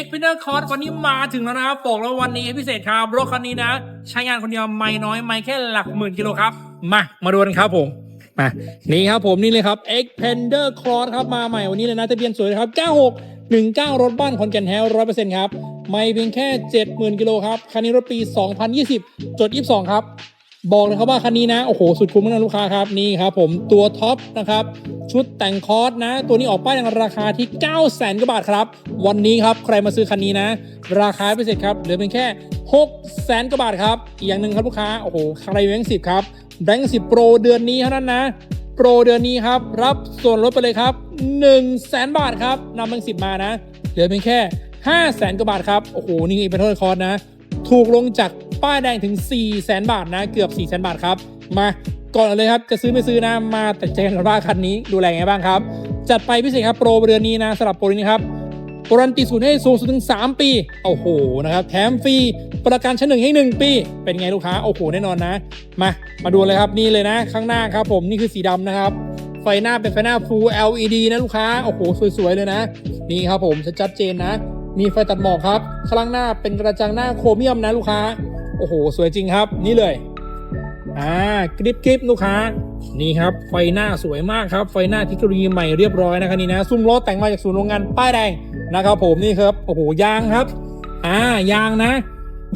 e x p e n d e r Cost วันนี้มาถึงแล้วนะครับบอกแล้ววันนี้พิเศษครับรถคันนี้นะ ใช้งานคนเดียวไม่น้อยไม่แค่หลักหมื่นกิโลครับ มามาดูกันครับผมมานี่ครับผมนี่เลยครับ e x p e n d e r Cross ครับมาใหม่วันนี้เลยนะทะเบียนสวยเลยครับ 96 19 รถบ้านขอนแก่นแท้ร้อยเปอร์เซ็นต์ครับ ไม่เพียงแค่ 70,000 กิโลครับ คันนี้รถปี 2020 จด 22 ครับ บอกเลยครับว่าคันนี้นะ โอ้โห สุดคุ้มมากนะลูกค้าครับ นี่ครับผมตัวท็อปนะครับ ชุดแต่งคอร์สนะ ตัวนี้ออกป้ายในราคาที่ 9 0 0 0 0 0กว่าบาทครับ วันนี้ครับ ใครมาซื้อคันนี้นะ ราคาพิเศษครับ เหลือเพียงแค่6 0 0 0 0 0กว่าบาทครับ อีกอย่างหนึ่งครับลูกค้า โอ้โห ใครแบงค์สิบครับ แบงค์สิบโปรเดือนนี้เท่านั้นนะ โปรเดือนนี้ครับ รับส่วนลดไปเลยครับ1 0 0 0 0แสนบาทครับนำแบงค์สิบมานะ เหลือเพียงแค่ 5 0 0แสนกว่าบาทครับ โอ้โห นี่เป็นโทษคอร์สนะ ถูกลงจาก ป้ายแดงถึง 4 0 0แสนบาทนะ เกือบ 4 0 0แสนบาทครับ มาก่อนเลยครับ จะซื้อไม่ซื้อนะมาแต่ใจกันว่าคันนี้ดูแลไงบ้างครับ จัดไปพิเศษครับโปรเดือนนี้นะสำหรับโปรนี้ครับกรันตีศูนย์ให้สูงสุดถึง 3 ปี โอ้โหนะครับ แถมฟรีประกันชั้นหนึ่งให้ 1 ปี เป็นไงลูกค้า โอ้โห แน่นอนนะ มา มาดูเลยครับ นี่เลยนะ ข้างหน้าครับผม นี่คือสีดำนะครับ ไฟหน้าเป็นไฟหน้า Full LED นะลูกค้า โอ้โห สวย ๆ เลยนะ นี่ครับผมชัดเจนนะ มีไฟตัดหมอกครับ ข้างล่างหน้าเป็นกระจังหน้าโครเมียมนะลูกค้า โอ้โห สวยจริงครับ นี่เลย อ่ากริบกริบลูกค้า นี่ครับ ไฟหน้าสวยมากครับ ไฟหน้าเทคโนโลยีใหม่เรียบร้อยนะครับนี่นะ ซุ้มล้อแต่งมาจากศูนย์โรงงานป้ายแดงนะครับ ผมนี่ครับ โอ้โห ยางครับ อ่ายางนะ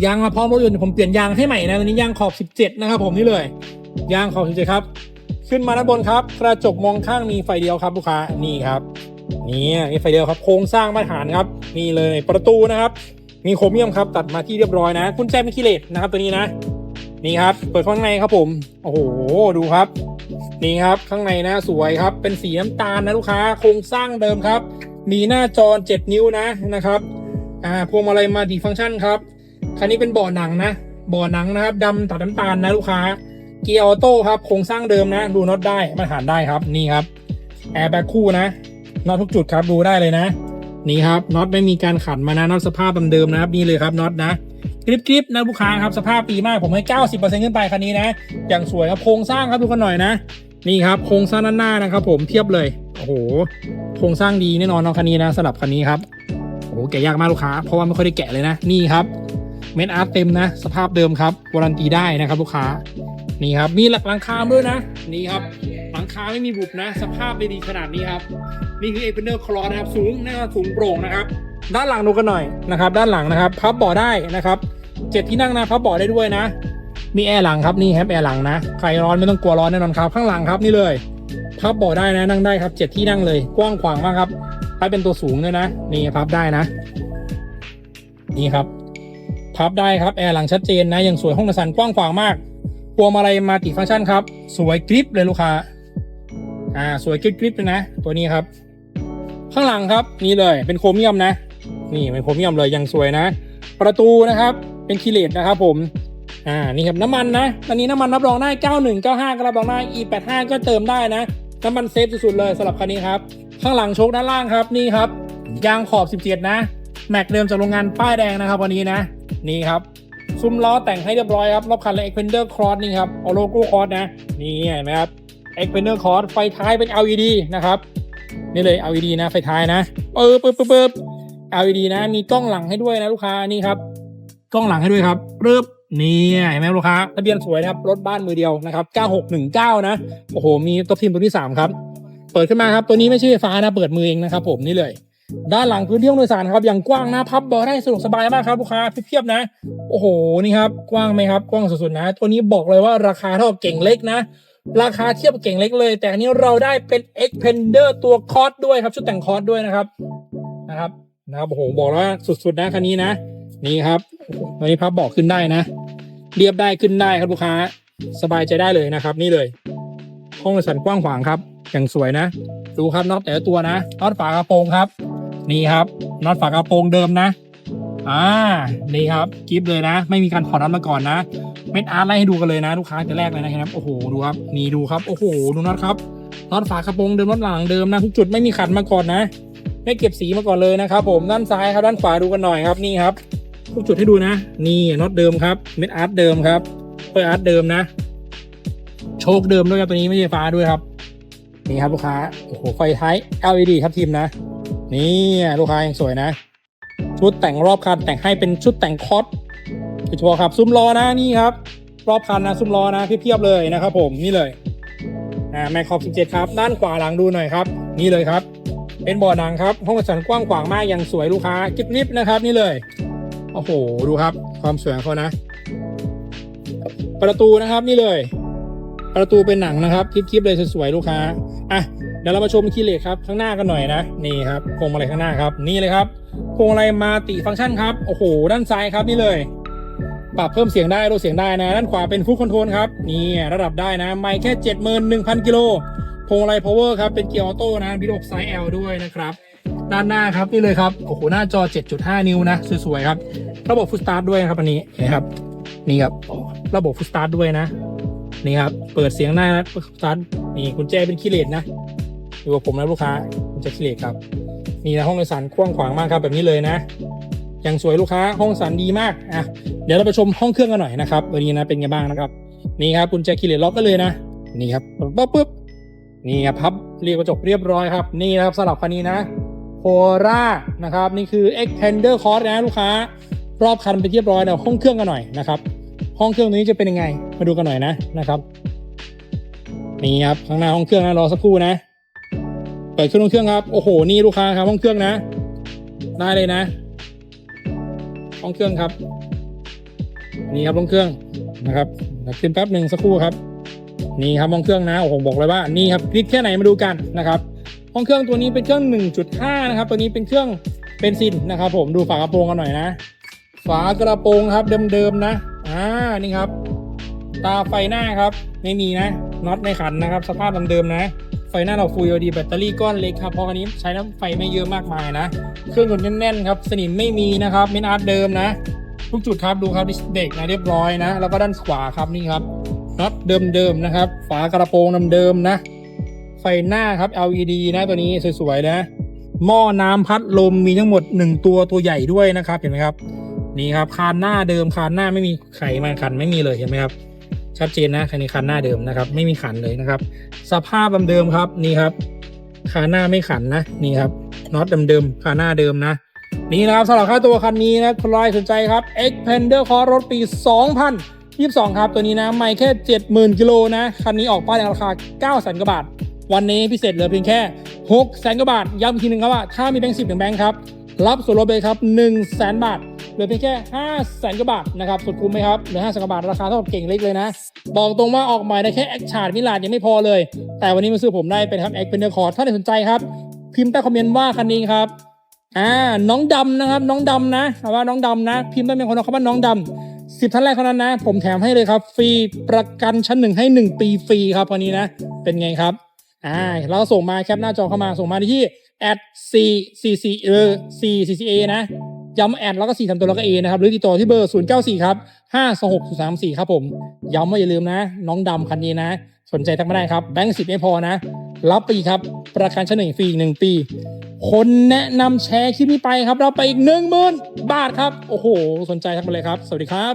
ยางมาพร้อมรถยนต์ผมเปลี่ยนยางให้ใหม่นะตอนนี้ยางขอบ 17 นะครับ ผมนี่เลย ยางขอบ17ครับ ขึ้นมาด้านบนครับ กระจกมองข้างมีไฟเดียวครับลูกค้า นี่ครับนี่มีไฟเดียวครับ โครงสร้างมาตรฐานครับ นี่เลยประตูนะครับ มีโครเมียมครับตัดมาที่เรียบร้อยนะกุญแจเป็นคีเลตนะครับตัวนี้นะ นี่ครับ เปิดข้างในครับผม โอ้โหดูครับ นี่ครับข้างในนะสวยครับ เป็นสีน้ำตาลนะลูกค้าโครงสร้างเดิมครับ มีหน้าจอ7นิ้วนะนะครับอ่าพวงมาลัยมาดีฟังก์ชันครับคันนี้เป็นเบาะหนังนะเบาะหนังนะครับดำตัดน้ำตาลนะลูกค้าเกียร์ออโต้ครับโครงสร้างเดิมนะ ดูน็อตได้มาตรฐานได้ครับนี่ครับแอร์แบ็คคู่นะน็อตทุกจุดครับดูได้เลยนะ นี่ครับน็อตไม่มีการขัดมานะน็อตสภาพเดิมๆนะครับนี่เลยครับน็อตนะกริบกริบนะลูกค้าครับสภาพปีมากผมให้ 90%ขึ้นไปคันนี้นะอย่างสวยครับโครงสร้างครับดูกันหน่อยนะ นี่ครับโครงสร้างด้านหน้านะครับ ผมเทียบเลยโอ้โหโครงสร้างดีแน่นอนเนาะคันนี้นะสำหรับคันนี้ครับโอ้โหแกะยากมากลูกค้า เพราะว่าไม่ค่อยได้แกะเลยนะนี่ครับเม็ดอาร์ตเต็มนะ สภาพเดิมครับวารันตีได้นะครับลูกค้านี่ครับมีหลักหลังคาด้วยนะ นี่ครับ คาไม่มีบุบนะ สภาพดีขนาดนี้ครับ นี่คือเอเ e นเ r อร์คลอนะครับ สูงแน่นอนสูงโปร่งนะครับ ด้านหลังดูกันหน่อยนะครับ ด้านหลังนะครับ พับเบาะได้นะครับเจ็ดที่นั่งนะพับเบาะได้ด้วยนะ มีแอร์หลังครับนี่ครับแอร์หลังนะ ใครร้อนไม่ต้องกลัวร้อนแน่นอนครับ ข้างหลังครับนี่เลย พับเบาะได้นะนั่งได้ครับเจ็ดที่นั่งเลย กว้างขวางมากครับถ้าเป็นตัวสูงด้วยนะ นี่พับได้นะ นี่ครับ พับได้ครับแอร์หลังชัดเจนนะยังสวยห้องโดยสารกว้างขวางมากพวงมาลัยมาติฟังก์ชันครับ สวยกริปเลยลูกค้า อ่าสวยกริปกริปเลยนะ ตัวนี้ครับ ข้างหลังครับนี่เลยเป็นโครเมียมนะ นี่เป็นโครเมียมเลยยังสวยนะ ประตูนะครับเป็นคีเลตนะครับผมอ่านี่ครับน้ำมันนะตอนนี้น้ำมันรับรองได้ 91 95ก็รับรองได้ E85 ก็เติมได้นะ น้ำมันเซฟสุดๆเลยสำหรับคันนี้ครับ ข้างหลังโชคด้านล่างครับนี่ครับยางขอบ 17 นะ แม็กเดิมจากโรงงานป้ายแดงนะครับวันนี้นะ นี่ครับ ซุ้มล้อแต่งให้เรียบร้อยครับรอบคันเลย Expander Cross นี่ครับเอาโลโก้คอร์สนะ นี่เห็นไหมครับ Expander Cross ไฟท้ายเป็น LED นะครับนี่เลย LED นะไฟท้ายนะเออปึ๊บปึ๊บปึ๊บ LED นะ มีกล้องหลังให้ด้วยนะลูกค้านี่ครับกล้องหลังให้ด้วยครับปึ๊บนี่เห็นไหมลูกค้าทะเบียนสวยนะครับรถบ้านมือเดียวนะครับ9619 นะโอ้โหมีตัวพิมพ์ตัวที่ 3 ครับ เปิดขึ้นมาครับตัวนี้ไม่ใช่ไฟฟ้านะเปิดมือเองนะครับผมนี่เลย ด้านหลังพื้นที่ห้องโดยสารครับอย่างกว้างนะพับเบาะได้สะดวกสบายมากครับลูกค้าเพียบๆนะ โอ้โหนี่ครับกว้างไหมครับกว้างสุดๆนะ ตัวนี้บอกเลยว่าราคาเท่าเก่งเล็กนะ ราคาเทียบกับเก่งเล็กเลย แต่อันนี้เราได้เป็น Expander ตัวคอร์สด้วยครับ ชุดแต่งคอร์สด้วยนะครับนะครับนะครับโอ้โหบอกแล้วว่าสุดๆนะคันนี้นะ นี่ครับโอ้โหตัวนี้พับบาะขึ้นได้นะ เรียบได้ขึ้นได้ครับลูกค้า สบายใจได้เลยนะครับ นี่เลย ห้องโดยสารกว้างขวางครับ อย่างสวยนะ ดูครับน็อตแต่ละตัวนะน็อตฝากระโปรงครับ นี่ครับน็อตฝากระโปรงเดิมนะ อ่า นี่ครับกิฟเลยนะ ไม่มีการถอน็อตมาก่อนนะ เม็ดอาร์ตไล่ให้ดูกันเลยนะ ลูกค้าแต่แรกเลยนะครับ โอ้โห ดูครับ นี่ดูครับ โอ้โห ดูน็อตครับ น็อตฝากระโปรงเดิมน็อตหลังเดิมนะทุกจุดไม่มีขัดมาก่อนนะ ไม่เก็บสีมาก่อนเลยนะครับผม ด้านซ้ายครับ ด้านขวาดูกันหน่อยครับ นี่ครับทุกจุดให้ดูนะ นี่น็อตเดิมครับ เม็ดอาร์ตเดิมครับเปอร์อาร์ตเดิมนะ โชคเดิมด้วยครับตัวนี้ไม่ใช่ฟ้าด้วยครับ นี่ครับลูกค้า โอ้โห ไฟท้าย LED ครับทีมนะ นี่ลูกค้ายังสวยนะ ชุดแต่งรอบคันแต่งให้เป็นชุดแต่งคอสโดยเฉพาะครับซุ้มล้อนะนี่ครับ รอบคันนะซุ้มล้อนะเพียบๆเลยนะครับ ผมนี่เลยอ่าแมคคอบ17 ครับ ด้านขวาหลังดูหน่อยครับ นี่เลยครับ เป็นบ่อหนังครับ ห้องสันกว้างขวางมากยังสวยลูกค้ากิ๊บลิบนะครับ นี่เลยโอ้โหดูครับ ความสวยของเขานะ ประตูนะครับนี่เลย ประตูเป็นหนังนะครับคลิปๆเลยสวยๆลูกค้าอะเดี๋ยวเรามาชมคีเลสครับข้างหน้ากันหน่อยนะนี่ครับพวงมาลัยข้างหน้าครับนี่เลยครับพวงมาลัยมาติฟังก์ชันครับโอ้โหด้านซ้ายครับนี่เลย ปรับเพิ่มเสียงได้ลดเสียงได้นะ ด้านขวาเป็นฟุตคอนโทรลครับนี่ระดับได้นะ ไม่แค่ 71,000กิโลพวงมาลัยพาวเวอร์ครับเป็นเกียร์ออโต้นะบิดอกไซส์ L ด้วยนะครับ ด้านหน้าครับนี่เลยครับโอ้โหหน้าจอ 7.5 นิ้วนะสวยๆครับ ระบบฟุตสตาร์ทด้วยนะครับอันนี้นะครับนี่ครับระบบฟุตสตาร์ทด้วยนะ นี่ครับ เปิดเสียงหน้าสตาร์ทนี่กุญแจเป็นคีเลสนะอยู่กับผมนะลูกค้ากุญแจคีเลสครับนี่นะห้องโดยสารกว้างขวางมากครับแบบนี้เลยนะอย่างสวยลูกค้าห้องสันดีมากอะเดี๋ยวเราไปชมห้องเครื่องกันหน่อยนะครับวันนี้นะเป็นไงบ้างนะครับ นี่ครับกุญแจคีเลสล็อกกันเลยนะ นี่ครับปุ๊บปุ๊บนี่ครับพับเรียกกระจกเรียบร้อยครับ นี่นะครับสำหรับคันนี้นะโครานะครับ นี่คือ Expander Cross นะลูกค้ารอบคันไปเรียบร้อยเดี๋ยวห้องเครื่องกันหน่อยนะครับ ห้องเครื่องตัวนี้จะเป็นยังไง มาดูกันหน่อยนะนะครับนี่ครับข้างหน้าห้องเครื่องนะรอสักครู่นะ เปิดเครื่องห้องเครื่องครับโอ้โหนี่ลูกค้าครับห้องเครื่องนะ ได้เลยนะ ห้องเครื่องครับ นี่ครับห้องเครื่องนะครับขึ้นแป๊บหนึ่งสักครู่ครับนี่ครับห้องเครื่องนะโอ้โหบอกเลยว่านี่ครับคลิกแค่ไหนมาดูกันนะครับห้องเครื่องตัวนี้เป็นเครื่อง 1.5 นะครับ ตัวนี้เป็นเครื่องเบนซินนะครับ ผมดูฝากระโปรงกันหน่อยนะ ฝากระโปรงครับเดิมๆนะ อ่านี่ครับ ตาไฟหน้าครับ ไม่มีนะน็อตไม่ขันนะครับ สภาพเดิมๆนะ ไฟหน้าเราฟูลดีแบตเตอรี่ก้อนเล็กครับเพราะอันนี้ใช้น้ำไฟไม่เยอะมากมายนะ เครื่องยนต์แน่นๆครับสนิมไม่มีนะครับเมนอาร์ตเดิมนะ ทุกจุดครับดูครับดิสเบรกนะเรียบร้อยนะ แล้วก็ด้านขวาครับนี่ครับน็อตเดิมๆนะครับ ฝากระโปรงเดิมๆนะ ไฟหน้าครับ LED นะตัวนี้สวยๆนะหม้อน้ำพัดลมมีทั้งหมด 1 ตัวตัวใหญ่ด้วยนะครับเห็นไหมครับ นี่ครับคานหน้าเดิมคานหน้าไม่มีไขมาขันไม่มีเลยเห็นไหมครับ ชัดเจนนะคันนี้คันหน้าเดิมนะครับ ไม่มีขันเลยนะครับ สภาพเดิมครับนี่ครับคานหน้าไม่ขันนะนี่ครับน็อตเดิมๆคานหน้าเดิมนะ นี่นะครับสำหรับค่าตัวคันนี้นะใครสนใจครับ Xpander Cross รถปี 2022 ครับ ตัวนี้นะไม่แค่ 70,000กิโลนะ คันนี้ออกป้ายในราคา 9 0 0 0 0 0กว่าบาท วันนี้พิเศษเหลือเพียงแค่ 6 0 0 0 0 0กว่าบาท ย้ำอีกทีหนึ่งครับว่าถ้ามีแบงค์สิบถึงแบงค์ครับ รับส่วนลดเลยครับ1 0 0 0 0 0 บาทเหลือเพียงแค่5 0 0 0 0 0กว่าบาทนะครับ สุดคุ้มไหมครับเหลือ5 0 0 0 0 0บาท ราคาเท่ากับเก่งเล็กเลยนะ บอกตรงว่าออกใหม่ได้แค่แอคชาร์ดมิลาดยังไม่พอเลย แต่วันนี้มาซื้อผมได้เป็นครับ Xpander Cross ถ้าใครสนใจครับ พิมพ์ใต้คอมเมนต์ว่าคันนี้ครับอ่าน้องดำนะครับ น้องดำนะว่าน้องดำนะ พิมพ์ได้เป็นคนเอาว่าน้องดำสิบท่านแรกเท่านั้นนะ ผมแถมให้เลยครับ ฟรีประกันชั้นหนึ่งให้หนึ่งปีฟรีครับวันนี้นะ เป็นไงครับอ่าเราส่งมาแคปหน้าจอเข้ามาส่งมาที่ แอด c c c เออ c c c a นะย้ำแอดแล้วก็4ทำตัวแล้วก็ A นะครับ หรือติดต่อที่เบอร์ 0 9 4 ครับ 5 2 6 3 4 ครับผม ย้ำว่าอย่าลืมนะ น้องดำคันนี้นะ สนใจทักมาได้ครับ แบงค์สิบไม่พอนะ รับไปอีกครับ ประกันชั้นหนึ่งฟรีอีกหนึ่งปี คนแนะนำแชร์คลิปนี้ไปครับ เราไปอีกหนึ่งหมื่นบาทครับ โอ้โห สนใจทักมาเลยครับ สวัสดีครับ